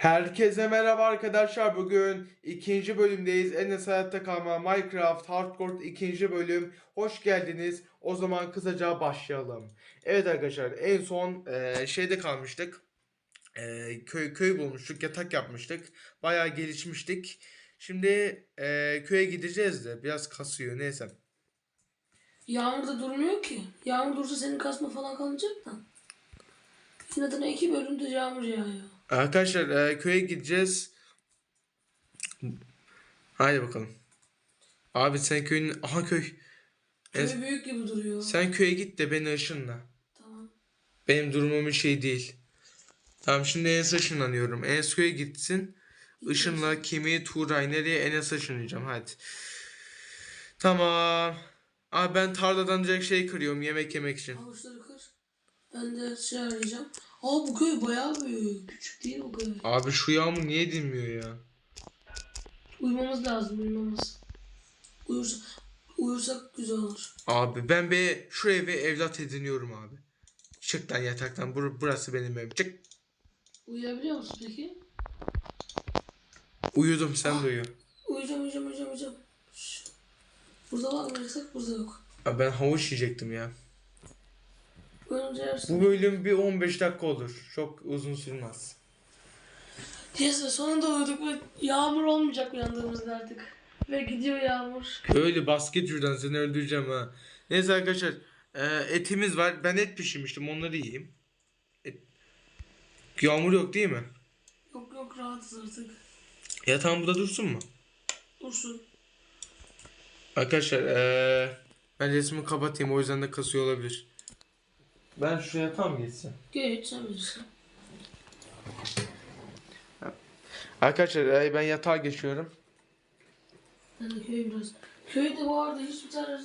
Herkese merhaba arkadaşlar. Bugün ikinci bölümdeyiz. Enes Hayatta Kalma Minecraft Hardcore ikinci bölüm. Hoş geldiniz. O zaman kısaca başlayalım. Evet arkadaşlar en son e, şeyde kalmıştık. E, köy köy bulmuştuk. Yatak yapmıştık. Bayağı gelişmiştik. Şimdi e, köye gideceğiz de biraz kasıyor neyse. Yağmur da durmuyor ki. Yağmur dursa senin kasma falan kalacak da. Zaten iki bölümde yağmur yağıyor. Arkadaşlar e, köye gideceğiz. Haydi bakalım. Abi sen köyün... Aha köy. Köy Es- büyük gibi duruyor. Sen köye git de beni ışınla. Tamam. Benim durumum şey değil. Tamam şimdi Enes'e ışınlanıyorum. Enes köye gitsin. Işınla kimi Tuğray nereye Enes'e ışınlayacağım hadi. Tamam. Abi ben tarladan direkt şey kırıyorum yemek yemek için. Havuçları kır. Ben de şey arayacağım. Aa bu köy bayağı büyük. Küçük değil bu köy. Abi şu yağmur niye dinmiyor ya? Uyumamız lazım uyumamız. Uyursak, uyursak güzel olur. Abi ben bir şu evi evlat ediniyorum abi. Çık lan yataktan. Bur- burası benim evim. Çık. Uyuyabiliyor musun peki? Uyudum sen de uyu. Uyuyacağım uyuyacağım uyuyacağım uyuyacağım. Şş. Burada var mı yasak burada yok. Abi ben havuç yiyecektim ya. Bu bölüm bir 15 dakika olur. Çok uzun sürmez. Neyse sonunda uyuduk ve yağmur olmayacak uyandığımızda artık. Ve gidiyor yağmur. Öyle basket şuradan seni öldüreceğim ha. Neyse arkadaşlar. e, etimiz var. Ben et pişirmiştim. Onları yiyeyim. Et. Yağmur yok değil mi? Yok yok rahatız artık. Yatağım burada dursun mu? Dursun. Arkadaşlar e, ben resmi kapatayım. O yüzden de kasıyor olabilir. Ben şuraya yatağım geçsin. Geç sen bilirsin. Arkadaşlar e, ben yatağa geçiyorum. Ben de köy biraz. Köyde bu arada hiçbir tane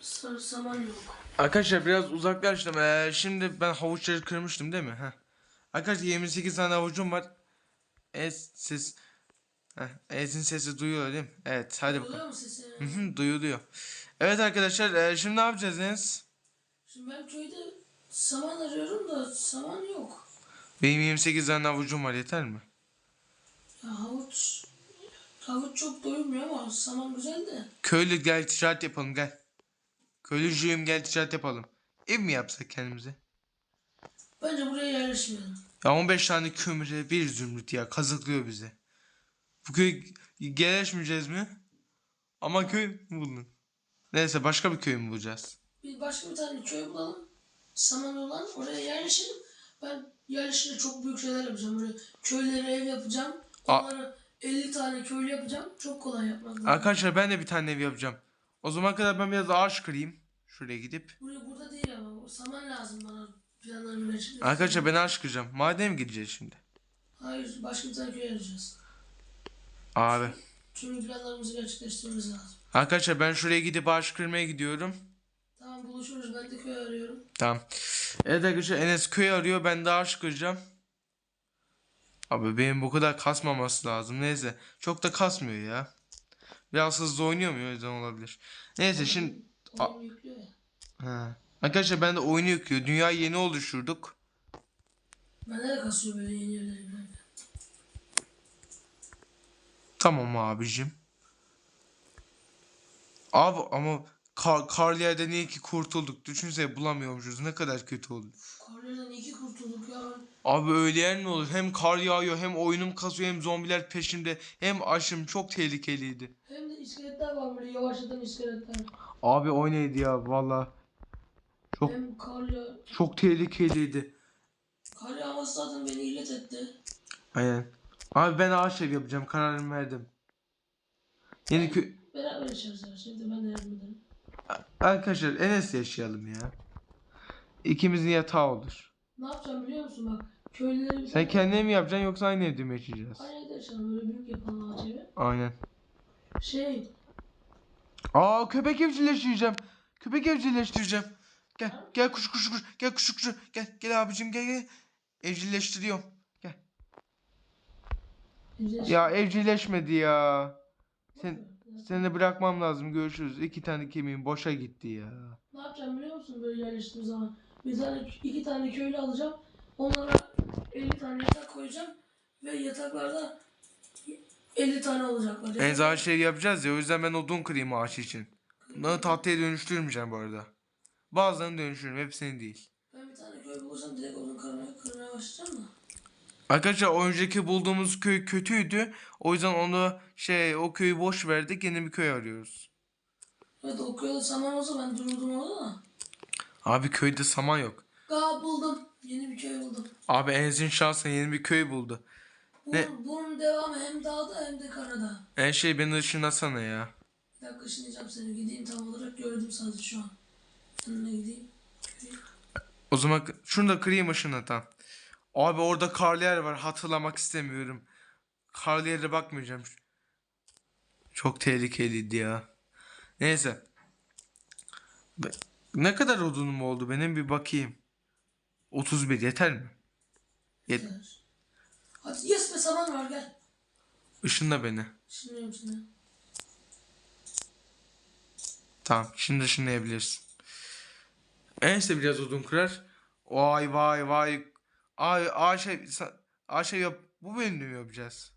sarı saman yok. Arkadaşlar biraz uzaklaştım. Ee, şimdi ben havuçları kırmıştım değil mi? Heh. Arkadaşlar 28 tane havucum var. Es ses Heh, Es'in sesi duyuyor değil mi? Evet hadi bakalım. Duyuyor musun sesi? Hı hı, duyuluyor. Evet arkadaşlar e, şimdi ne yapacağız Enes? Şimdi ben köyde saman arıyorum da saman yok. Benim 28 tane havucum var yeter mi? Ya havuç havuç çok doyurmuyor ama saman güzel de. Köylü gel ticaret yapalım gel. Köylücüğüm gel ticaret yapalım. Ev mi yapsak kendimize? Bence buraya yerleşmeyelim. Ya 15 tane kömüre bir zümrüt ya kazıklıyor bize. Bu köy gelişmeyeceğiz mi? Ama köy mü buldun? Neyse başka bir köy mü bulacağız? Bir başka bir tane köy bulalım. Saman olan oraya yerleşelim. Ben yerleşince çok büyük şeyler yapacağım. Böyle köylere ev yapacağım. Onlara 50 tane köylü yapacağım. Çok kolay yapmak. lazım. Arkadaşlar ben de bir tane ev yapacağım. O zaman kadar ben biraz ağaç kırayım. Şuraya gidip. Buraya burada değil ama saman lazım bana planlarımı için. Arkadaşlar ben ağaç kıracağım. Madem gideceğiz şimdi. Hayır başka bir tane köy arayacağız. Abi. Çünkü planlarımızı gerçekleştirmemiz lazım. Arkadaşlar ben şuraya gidip ağaç kırmaya gidiyorum. Tamam buluşuruz ben de köy arıyorum. Tamam. Evet arkadaşlar Enes köy arıyor. Ben de ağaç kıracağım. Abi benim bu kadar kasmaması lazım. Neyse. Çok da kasmıyor ya. Biraz hızlı oynuyor mu? O yüzden olabilir. Neyse şimdi... Oyun. Ha. Arkadaşlar ben de oyunu yüklüyor. Dünyayı yeni oluşturduk. Bende de kasıyor böyle yeni girerken. Tamam abicim. Abi ama kar, karlı yerden iyi ki kurtulduk. Düşünsene bulamıyormuşuz. Ne kadar kötü oldu. Karlardan iki kurtulduk ya. Abi öyle yer mi olur? Hem kar yağıyor hem oyunum kasıyor hem zombiler peşimde hem aşım çok tehlikeliydi. Hem de iskeletler var böyle yavaşlatan iskeletler. Abi o neydi ya valla. Çok Hem kar çok tehlikeliydi. Kar yağması zaten beni illet etti. Aynen. Abi ben ağaç ev yapacağım kararımı verdim. Yeni kö... Beraber yaşarız şeyde ben de yardım ederim. Arkadaşlar Enes yaşayalım ya. İkimizin yatağı olur. Ne yapacağım biliyor musun bak. Köylüleri Sen kendine mi yapacaksın yoksa aynı evde mi yaşayacağız? Aynı evde yaşayalım böyle büyük yapalım ağaç evi. Aynen. Şey Aa köpek evcilleştireceğim. Köpek evcilleştireceğim. Gel gel kuş kuş kuş. Gel kuş kuş. Gel gel abicim gel gel. Evcilleştiriyorum. Gel. evde Ya evcilleşmedi ya. Sen seni de bırakmam lazım. Görüşürüz. İki tane kemiğim boşa gitti ya. Ne yapacağım biliyor musun böyle yerleştiğim zaman? Bir tane iki tane köylü alacağım. Onlara 50 tane yatak koyacağım. Ve yataklarda 50 tane olacaklar. En zaman şey yapacağız ya o yüzden ben odun kırayım ağaç için. Bunları tahtaya dönüştürmeyeceğim bu arada. Bazılarını dönüştürürüm hepsini değil. Ben bir tane köy bulursam direkt onu kırmaya, kırmaya başlayacağım da. Arkadaşlar o önceki bulduğumuz köy kötüydü. O yüzden onu şey o köyü boş verdik yeni bir köy arıyoruz. Evet o köyde saman olsa ben dururdum orada da. Abi köyde saman yok. Aa buldum. Yeni bir köy buldum. Abi Enzin şansın yeni bir köy buldu. Ne? Bunun, bunun devamı hem dağda hem de karada. En şey beni ışınlasana ya. Bir dakika ışınlayacağım seni. Gideyim tam olarak gördüm sadece şu an. Yanına gideyim. O zaman şunu da kırayım ışınlatan. Abi orada karlı yer var hatırlamak istemiyorum. Karlı yere bakmayacağım. Çok tehlikeliydi ya. Neyse. Ne kadar odunum oldu benim bir bakayım. 31 yeter mi? Yet Yeter. Hadi yes be saman var gel. Işınla beni. Işınlıyorum seni. Tamam şimdi ışınlayabilirsin. Ense biraz odun kırar. Vay vay vay. Ay Ayşe sa- Ayşe yap bu bölümde mi yapacağız?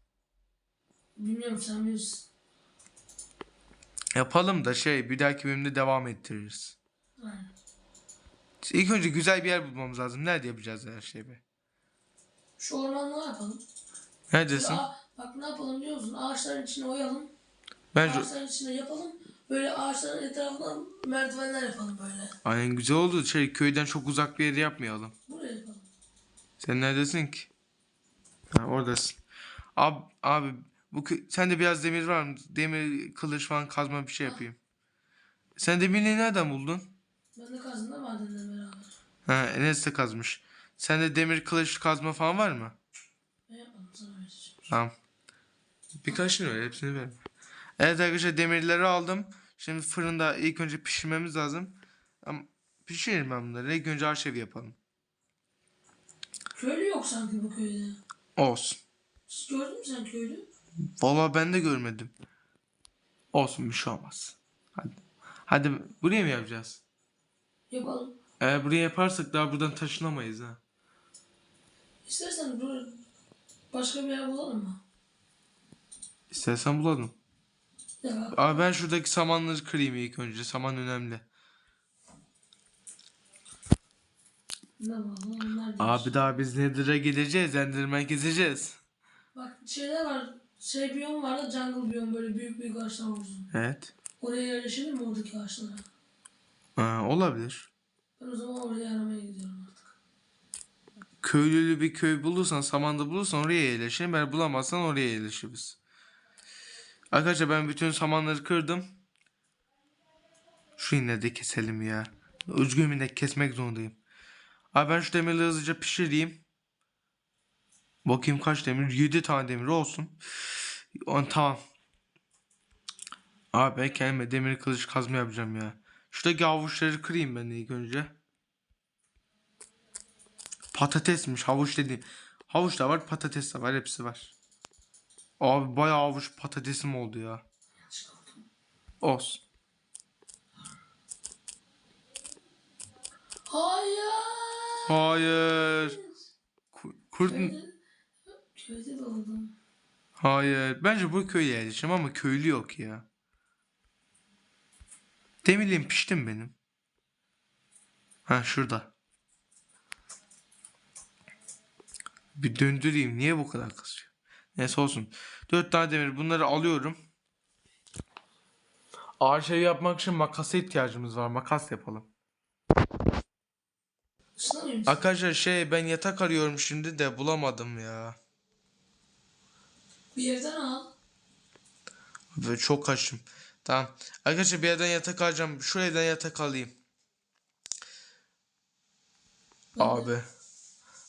Bilmiyorum sen bilirsin. Yapalım da şey bir dahaki bölümde devam ettiririz. Aynen. İlk önce güzel bir yer bulmamız lazım. Nerede yapacağız her şeyi be? Şu ormanlığı yapalım. Neredesin? Aa, bak ne yapalım biliyor musun? Ağaçların içine oyalım. Ben şu... Ağaçların içine yapalım. Böyle ağaçların etrafına merdivenler yapalım böyle. Aynen güzel oldu. Şey köyden çok uzak bir yere yapmayalım. Buraya yapalım. Sen neredesin ki? Ha, oradasın. Abi, abi bu kö- sende biraz demir var mı? Demir kılıç falan kazma bir şey yapayım. Sen demirliği nereden buldun? Ben de kazında madenle beraber. Ha Enes de kazmış. Sende demir kılıç kazma falan var mı? Ben yapmadım sana vereceğim. Tamam. Birkaç tane ver hepsini ver. Evet arkadaşlar demirleri aldım. Şimdi fırında ilk önce pişirmemiz lazım. Ama pişirelim ben bunları. İlk önce arşev yapalım. Köylü yok sanki bu köyde. Olsun. Hiç gördün mü sen köylü? Vallahi ben de görmedim. Olsun bir şey olmaz. Hadi. Hadi buraya mı yapacağız? Yapalım. Eğer buraya yaparsak daha buradan taşınamayız ha. İstersen böyle başka bir yer bulalım mı? İstersen bulalım. Ya. Abi ben şuradaki samanları kırayım ilk önce. Saman önemli. Ne bulalım? Onlar değil. Abi daha biz Nether'a gideceğiz. Enderman gezeceğiz. Bak şeyler var. Şey biyom var da jungle biyom böyle büyük büyük ağaçlar var. Evet. Oraya yerleşelim mi oradaki ağaçlara? Ha, olabilir. Ben o zaman oraya aramaya gidiyorum artık. Köylülü bir köy bulursan, samanda bulursan oraya yerleşelim. Eğer bulamazsan oraya yerleşiriz. Arkadaşlar ben bütün samanları kırdım. Şu de keselim ya. Özgür kesmek zorundayım. Abi ben şu demirleri hızlıca pişireyim. Bakayım kaç demir? 7 tane demir olsun. On, tamam. Abi ben kendime demir kılıç kazma yapacağım ya. Şuradaki avuçları kırayım ben ilk önce. Patatesmiş havuç dediğim. Havuç da var patates de var hepsi var. Abi bayağı havuç patatesim oldu ya. Olsun. Hayır. Hayır. Ku- Kurt Köyde, doğdum. Hayır. Bence bu köye yerleşeceğim ama köylü yok ya. Demirliğim piştim benim. Ha şurada. Bir döndüreyim. Niye bu kadar kızıyor? Neyse olsun. Dört tane demir. Bunları alıyorum. Ağır şey yapmak için makasa ihtiyacımız var. Makas yapalım. Isınamıyor musun? Arkadaşlar şey ben yatak arıyorum şimdi de bulamadım ya. Bir yerden al. Böyle çok kaçtım. Tamam. Arkadaşlar bir yerden yatak alacağım. Şu evden yatak alayım. Ben de- Abi.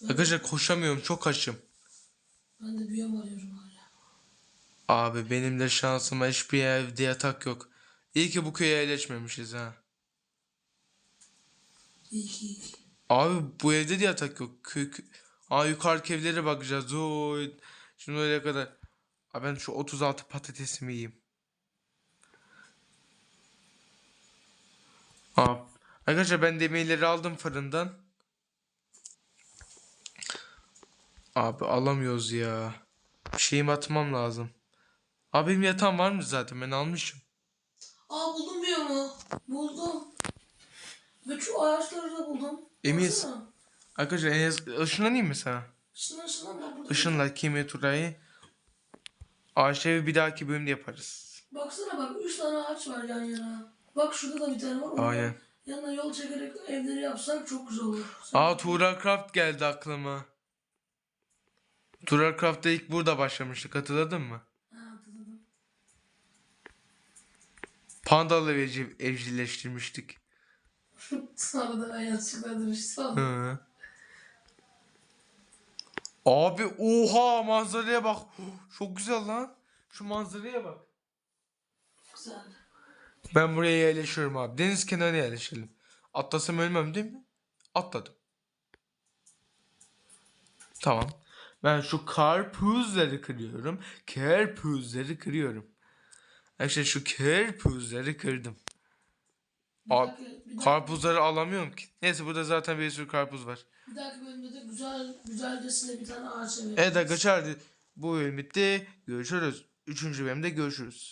Arkadaşlar koşamıyorum. Çok kaçım. Ben de biyom arıyorum hala. Abi benim de şansıma hiçbir evde yatak yok. İyi ki bu köye yerleşmemişiz ha. İyi ki iyi ki. Abi bu evde de yatak yok. Kö kö- Aa yukarıdaki evlere bakacağız. Oy. Şimdi öyle kadar. Abi ben şu 36 patatesimi yiyeyim. Abi. Arkadaşlar ben demirleri aldım fırından. Abi alamıyoruz ya. şeyimi atmam lazım. Abi benim yatağım var mı zaten ben almışım. Aa buldum bir mu? Buldum. Ve şu ağaçları da buldum. Emin- Baksana. Arkadaşlar en az ışınlanayım mı sana? Işınlan ışınlan bak burada. Işınla kimi turayı. Ağaçları bir dahaki bölümde yaparız. Baksana bak 3 tane ağaç var yan yana. Bak şurada da bir tane var. Orada Aynen. Yanına yol çekerek evleri yapsak çok güzel olur. Sen- Aa Tuğra Craft geldi aklıma. Tuğra Craft'ta ilk burada başlamıştık hatırladın mı? Ha, hatırladım. Pandalı evcil, evcilleştirmiştik. Sonra da yanlışlıkla dönüştü. Sonra. Hı. Abi oha manzaraya bak. Çok güzel lan. Şu manzaraya bak. Güzel. Ben buraya yerleşiyorum abi. Deniz kenarına yerleşelim. Atlasam ölmem değil mi? Atladım. Tamam. Ben şu karpuzları kırıyorum. Karpuzları kırıyorum. İşte şu karpuzları kırdım. Abi, bir, Karpuzları alamıyorum ki. Neyse burada zaten bir sürü karpuz var. bir dahaki bölümde de güzel güzelcesine bir tane ağaç. Evet arkadaşlar bu bölüm bitti. Görüşürüz. Üçüncü bölümde görüşürüz.